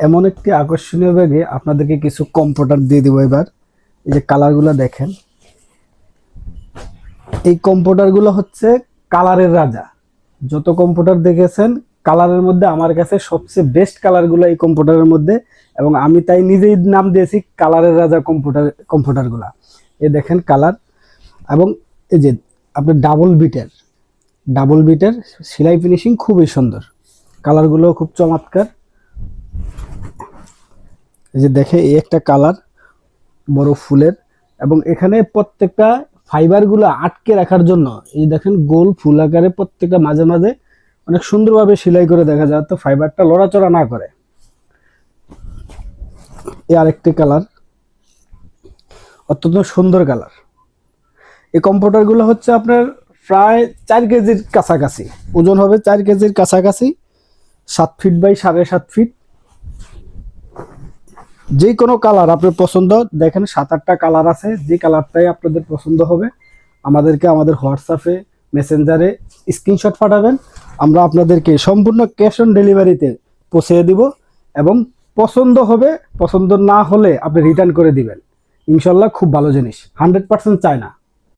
এমন একটি আকর্ষণীয় ব্যাগে আপনাদেরকে কিছু কম্পিউটার দিয়ে দেবো এবার। এই যে কালারগুলো দেখেন। এই কম্পিউটারগুলো হচ্ছে কালারের রাজা। যত কম্পিউটার দেখেছেন কালারের মধ্যে আমার কাছে সবচেয়ে বেস্ট কালারগুলো এই কম্পিউটারের মধ্যে এবং আমি তাই নিজেই নাম দিয়েছি কালারের রাজা কম্পিউটার কম্পিউটারগুলা এ দেখেন কালার এবং এই যে আপনার ডাবল বিটের ডাবল বিটের সেলাই ফিনিশিং খুবই সুন্দর। কালারগুলো খুব চমৎকার। এই যে দেখে এই একটা কালার, বড় ফুলের, এবং এখানে প্রত্যেকটা ফাইবারগুলো আটকে রাখার জন্য, এই দেখেন গোল ফুল আকারে প্রত্যেকটা মাঝে মাঝে অনেক সুন্দরভাবে সেলাই করে দেখা যায়, তো ফাইবারটা লড়াচড়া না করে। এই আরেকটি কালার, অত্যন্ত সুন্দর কালার। এই কম্পিউটারগুলো হচ্ছে আপনার প্রায় চার কেজির কাছাকাছি, ওজন হবে চার কেজির কাছাকাছি, সাত ফিট বাই সাড়ে সাত ফিট যে কোনো কালার আপনার পছন্দ, দেখেন সাত, আটটা কালার আছে, যে কালারটাই আপনাদের পছন্দ হবে, আমাদেরকে আমাদের হোয়াটসঅ্যাপে মেসেঞ্জারে স্ক্রিনশট পাঠাবেন, আমরা আপনাদেরকে সম্পূর্ণ ক্যাশ অন ডেলিভারিতে পৌঁছে দিব এবং পছন্দ হবে, পছন্দ না হলে আপনি রিটার্ন করে দিবেন। ইনশাল্লাহ খুব ভালো জিনিস হান্ড্রেড পার্সেন্ট চায় না